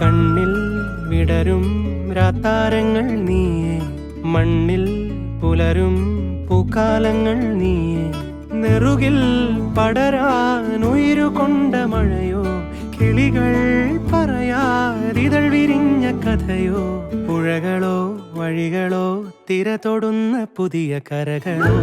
കണ്ണിൽ വിടരും രാത്താരങ്ങൾ നീയെ. മണ്ണിൽ പുലരും പൂക്കാലങ്ങൾ നീയെ. നെറുകിൽ പടരാൻ ഉയരുകൊണ്ട മഴയോ കിളികൾ പറയാതിതൾ വിരിഞ്ഞ കഥയോ. പുഴകളോ വഴികളോ തിര തൊടുന്ന പുതിയ കരകളോ.